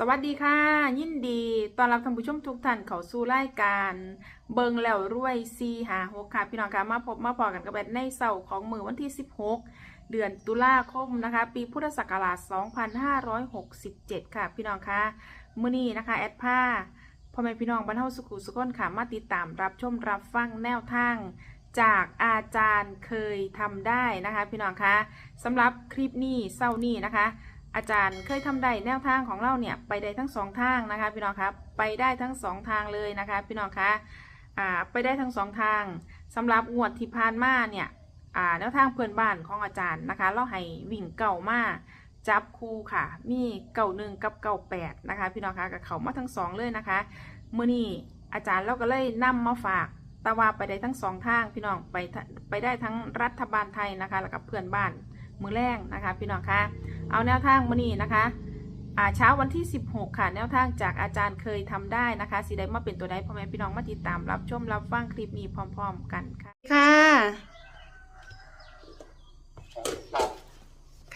สวัสดีค่ะ ยินดีตอนรับท่านผู้ชมทุกท่านเข้าสู่รายการ เบิงแล้วรวยซีหาหกค่ะ พี่น้องค่ะมาพบมาพอกันกับแบทในเสาร์ของมือวันที่ 16 เดือนตุลาคมนะคะ ปีพุทธศักราช 2567 ค่ะ พี่น้องค่ะมื้อนี้นะคะ แอดผ้าพ่อแม่พี่น้องบรรเทาสุขุสุขนค่ะมาติดตามรับชมรับฟังแนวทางจากอาจารย์เคยทำได้นะคะ พี่น้องคะสำหรับคลิปนี้เศร้านี้นะคะ อาจารย์เคยทำได้แนวทางของเราเนี่ยไปได้ทั้งสองทางนะคะพี่น้องครับไปได้ทั้งสองทางเลยนะคะพี่น้องคะอ่าไปได้ทั้งสองทางสำหรับงวดที่ผ่านมาเนี่ยอ่าแนวทางเพื่อนบ้านของอาจารย์นะคะ เราให้วิ่งเก่ามาจับคู่ค่ะ มีเก่าหนึ่งกับเก่าแปดนะคะ พี่น้องคะกับเขามาทั้งสองเลยนะคะเมื่อนี้อาจารย์เราก็เลยนำมาฝากต่ว่าไปได้ทั้งสองทางพี่น้องไปไปได้ทั้งรัฐบาลไทยนะคะ แล้วก็เพื่อนบ้าน มือแรงนะคะ พี่น้องคะเอาแนวทางมานี่นะคะอาเช้าวันที่ 16 ค่ะ แนวทางจากอาจารย์เคยทำได้นะคะสีได้มาเป็นตัวใดพ่อแม่พี่น้องมาติดตามรับชมรับฟังคลิปนี้พร้อม ๆ กันค่ะ ค่ะ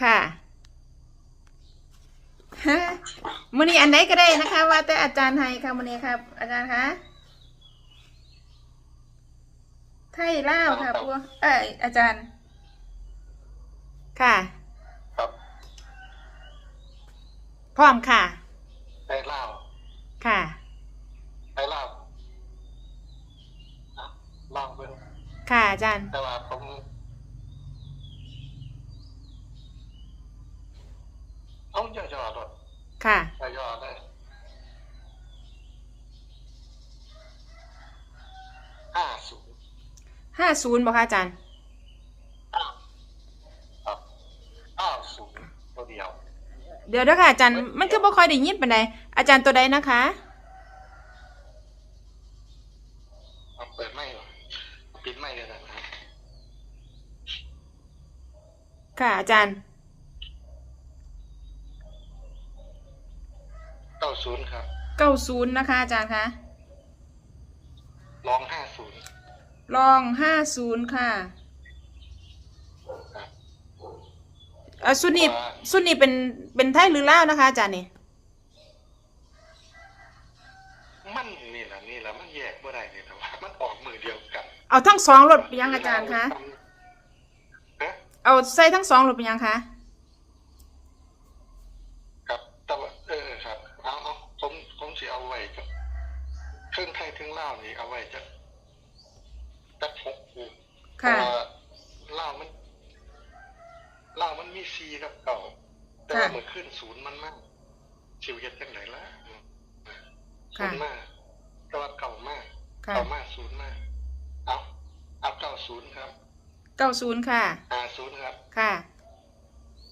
ค่ะฮะมือนี้อันไหนก็ได้นะคะ ว่าแต่อาจารย์ให้ค่ะมือนี้ครับ อาจารย์คะไทยเล่าค่ะพวกเอ้ยอาจารย์ ค่ะ ครับพร้อมค่ะ ไปเล่าค่ะ ไปเล่าอะลองไปดูค่ะอาจารย์แต่ว่าผมเอาย่อๆหรถค่ะ ย่อๆเลยห้าศูนย์ห้าศูนย์บอกค่ะอาจารย์ ครับเก้าศูนย์ตัวเดียว เดี๋ยวเด้อค่ะอาจารย์มันคือบ่ค่อยได้ยินปานใดอาจารย์ตัวใดนะคะเอาเปิดไม่หรอปิดไม่เลยนะครับค่ะอาจารย์เก้าศูนย์ครับเก้าศูนย์นะคะ อาจารย์คะลองห้าศูนย์ลองห้าศูนย์ค่ะ ครับ เอ่อสุนีสุนีเป็นเป็นไทยหรือลาวนะคะอาจารย์นี่มันนี่แหละนี่แหละมันแยกเมื่อไรเนี่ยแต่ว่ามันออกมือเดียวกัน เอาทั้งสองรถไปยังอาจารย์คะฮะเอาใส่ทั้งสองรถไปยังคะครับแต่ว่าเออครับเอาเอาผมผมสิเอาไว้กับเครื่องไทยถึงเล่าวนี่เอาไว้จะจะหกคู่เพค่ะราะว่าเล่าวมันเล่าวมันมีซีกับเก่า แต่ว่าค่ะเมื่อขึ้นศูนย์มันมากชิวเย็ดจังไหนล่ะศูค่ะนย์มากแต่ว่าเก่ามากค่ะเก่ามากศูนย์มากเอาเอาเก้าศูนย์ครับเก้าศูนย์ค่ะห้าศูนย์ครับค่ะ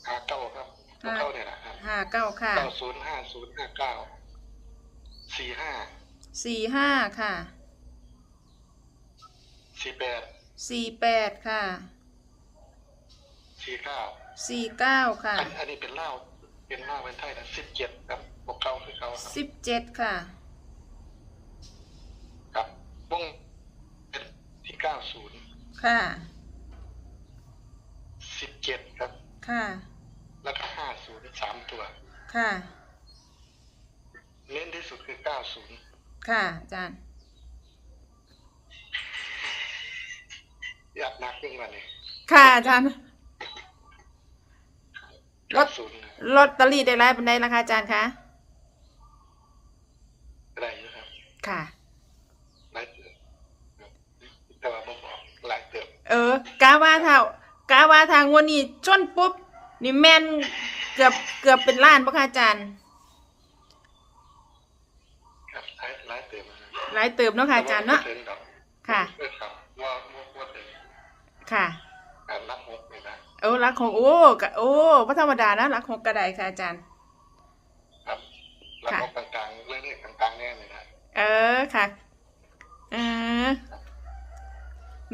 ห้าเก้าครับห้าเก้าเนี่ยนะครับห้าเก้าค่ะเก้าศูนย์ห้าศูนย์ห้าเก้าสี่ห้าสี่ห้าค่ะสี่แปดสี่แปดค่ะ สี่เก้าสี่เก้าค่ะอันอันนี้เป็นเหล้าเป็นเหล้าเป็นไทยนะสิบเจ็ดครับพวกเก้าคือเก้าครับสิบเจ็ดค่ะ ครับวงเป็นที่เก้าศูนย์ค่ะสิบเจ็ดครับ ค่ะ แล้วก็ห้าศูนย์สามตัว ค่ะ เน้นที่สุดคือเก้าศูนย์ค่ะอาจารย์อยากนักยิ่งกว่านี้ค่ะอาจารย์ รเก้าถศูนย์ลอตเตอรี่ได้ไรเป็นไดราคาอาจารย์คะอะไรนะครับค่ะหลายเติบครับแต่ว่าผมบอกหลายเติบเออกาว่าเท่ากาว่าทางวันนี้จนปุ๊บนี่แม่นเกือบเกือบเป็นล้านปะคะอาจารย์ครับหลายหลายเติบนะครับหลายเติบเนาะค่ะอาจารย์เนาะแต่ว่บ่ถึงดอกค่ะ เออครับว่าว่าว่าถึงค่ะ การนับหกเลยนะ โอ้รักของโอ้กะโอ้พระธรรมดานะรักของกระไดค่ะอาจารย์ ครับแล้วค่ะก็กลางๆเรื่องนี้กลางๆแน่เลยนะเออค่ะเออ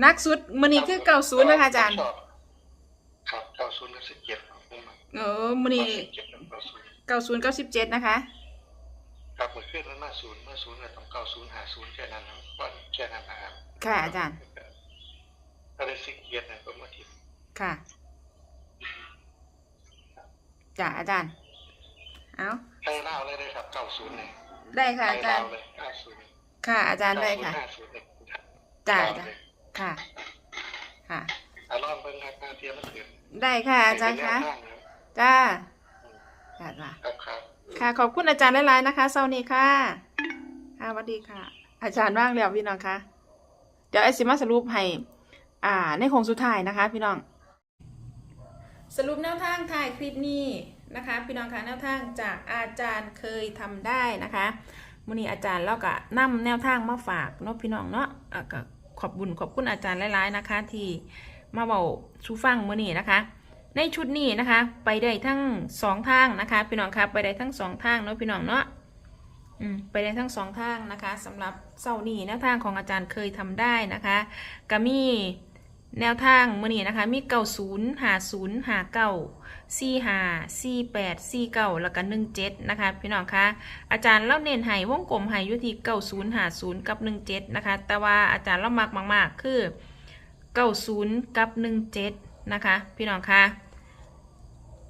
นักสุดมันนี้คือเก้าศูนย์นะคะอาจารย์ชบครับเก้าศูนย์กับสิบเจ็ดครับผมเออมันนี้สิบเจ็ดกับเก้าศูนย์เก้าศูนย์เก้าสิบเจ็ดนะคะครับเมื่อขึ้นมันมาศูนย์เมื่อศูนย์เนี่ยต้องเก้าศูนย์หาศูนย์แค่นั้นนะว่าแค่นั้นนะครับค่ะอาจารย์ถ้าได้สิบเจ็ดเนี่ยก็มาทีค่ะ จ้ะอาจารย์ เอาไทยเล่าวเลยเลยครับเก้าศูนย์เนี่ยได้ค่ะ ไทอายจารเล่าวย์ เลยเก้าศูนย์ค่ะ อาจารย์ได้ค่ะห้าศูนย์เนี่ยจ้าเก้จ้าเลยค่ะ ค่ะ อะลองเบิ่งครับหน้าเทียมมันถึงได้ค่ะอาจารย์คะเป็นแนวทางนะครับจ้าค่ะจ้าครับครับ ค่ะ ขอบคุณอาจารย์หลายๆนะคะเซานี้ค่ะ ค่ะสวัสดีค่ะ อาจารย์ว่างแล้วพี่น้องคะ เดี๋ยวไอซิมาสรุปให้ อ่า ในโครงสุดท้ายนะคะ พี่น้อง สรุปแนวทางถ่ายคลิปนี้นะคะ พี่น้องคะแนวทางจากอาจารย์เคยทำได้นะคะมื่อนี้อาจารย์เราก็นำแนวทางมาฝากเนาะพี่น้องเนาะก็ขอบบุญขอบคุณอาจารย์หลายๆนะคะ ที่มาเบาชูฟังมื่อนี้นะคะ ในชุดนี้นะคะ ไปได้ทั้งสองทางนะคะ พี่น้องคะไปได้ทั้งสองทางเนาะพี่น้องเนาะไปได้ทั้งสองทางนะคะสำหรับเสาร์นี้แนวทางของอาจารย์เคยทำได้นะคะก็มี แนวทางมื่อนี้นะคะ มีเก้าศูนย์หาศูนย์หาเก้าสี่หาสี่แปดสี่เก้าแล้วก็หนึ่งเจ็ดนะคะ พี่น้องคะอาจารย์เล่าเน้นให้วงกลมให้อยุทีเก้าศูนย์หาศูนย์กับหนึ่งเจ็ดนะคะ แต่ว่าอาจารย์เล่ามักมากๆ คือเก้าศูนย์กับหนึ่งเจ็ดนะคะ พี่น้องคะ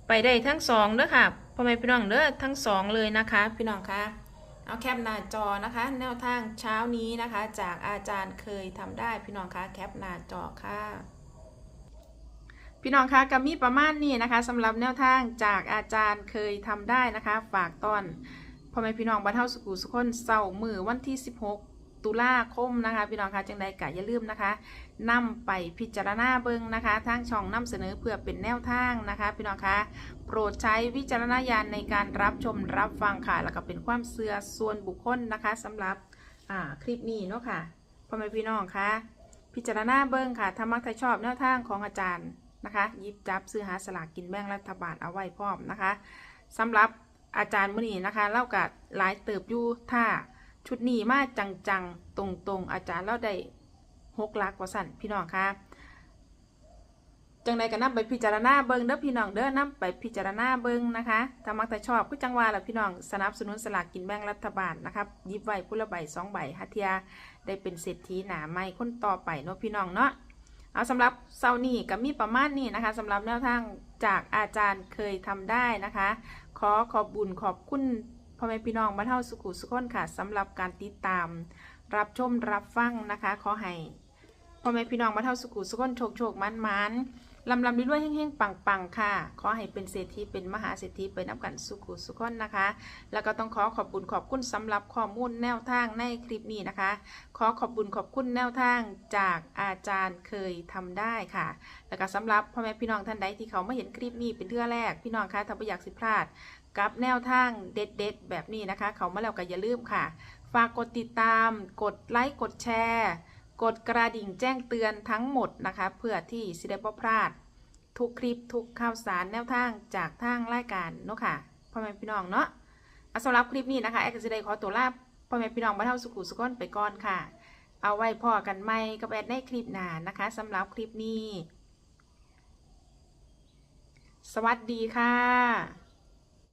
ไปได้ทั้งสองเด้อค่ะพ่อแม่พี่น้องเด้อทั้งสองเลยนะคะ พี่น้องคะ เอาแคปหน้าจอนะคะ แนวทางเช้านี้นะคะ จากอาจารย์เคยทำได้พี่น้องคะแคปหน้าจอค่ะพี่น้องคะกัมีประมาณนี้นะคะสำหรับแนวทางจากอาจารย์เคยทำได้นะคะ ฝากตอนพ่อแม่พี่น้องบรรเทาสุขุสุขคนเสาร์มือวันที่ 16 ตุลาคมนะคะ พี่น้องคะจังใดกะอย่าลืมนะคะนำไปพิจารณาเบิ่งนะคะทางช่องนำเสนอเพื่อเป็นแนวทางนะคะ พี่น้องคะโปรดใช้วิจารณญาณในการรับชมรับฟังค่ะ แล้วก็เป็นความเสื่อส่วนบุคคลนะคะสำหรับคลิปนี้เนาะค่ะพ่อแม่พี่น้องคะพิจารณาเบิ้งค่ะถ้ามักถ้าชอบแนวทางของอาจารย์นะคะยิบจับซื้อหาสลากกินแบ่งรัฐบาลเอาไว้พร้อมนะคะสำหรับอาจารย์มื้อนี้นะคะเล่ากับหลายเติบอยู่ถ้า ชุดนี้มาจังๆ ตรงๆ อาจารย์เล่าได้หกลักว่าสั่นพี่น้องคะจังใดก็นำไปพิจารณาเบิงเด้อพี่น้องเด้อนำไปพิจารณาเบิงนะคะถ้ามักแต่ชอบคือจังว่าละพี่น้องสนับสนุนสลากกินแบ่งรัฐบาลนะครับยิบไว้ผู้ละใบสองใบฮัทเทียได้เป็นเศรษฐีหนาใหม่คนต่อไปเนาะพี่น้องเนาะเอาสำหรับเซานี่ก็มีประมาณนี้นะคะสำหรับแนวทางจากอาจารย์เคยทำได้นะคะ ขอขอบบุญขอบคุณ พ่อแม่พี่น้องบ้านเฮาสุขุสุขคนค่ะสำหรับการติดตาม รับชมรับฟังนะคะ ขอให้พ่อแม่พี่น้องบ้านเฮาสุขุสุขคนโชคโชคมันมันๆ ลำลำด้วยๆเฮงๆ ปังๆ ค่ะ ขอให้เป็นเศรษฐีเป็นมหาเศรษฐีไปนับกันสุขุสุขคนนะคะ แล้วก็ต้องขอขอบบุญขอบคุณสำหรับข้อมูลแนวทางในคลิปนี้นะคะ ขอขอบบุญขอบคุณแนวทางจากอาจารย์เคยทำได้ค่ะ แล้วก็สำหรับพ่อแม่พี่น้องท่านใดที่เขาไม่เห็นคลิปนี้เป็นเทื่อแรกพี่น้องคะถ้าไม่อยากสิพลาด กับแนวทางเด็ดๆ แบบนี้นะคะ เขามาแล้วก็อย่าลืมค่ะ ฝากกดติดตาม กดไลค์กดแชร์ กดกระดิ่งแจ้งเตือนทั้งหมดนะคะ เพื่อที่สิได้บ่พลาด ทุกคลิปทุกข่าวสารแนวทางจากทางรายการเนาะค่ะพ่อแม่พี่น้องเนาะสำหรับคลิปนี้นะคะแอดก็จะได้ขอตัวลาพ่อแม่พี่น้องบ้านเฮาสุขุสุขนไปก่อนค่ะ เอาไว้พ่อกันใหม่กับแอดในคลิปหน้านะคะสำหรับคลิปนี้ สวัสดีค่ะ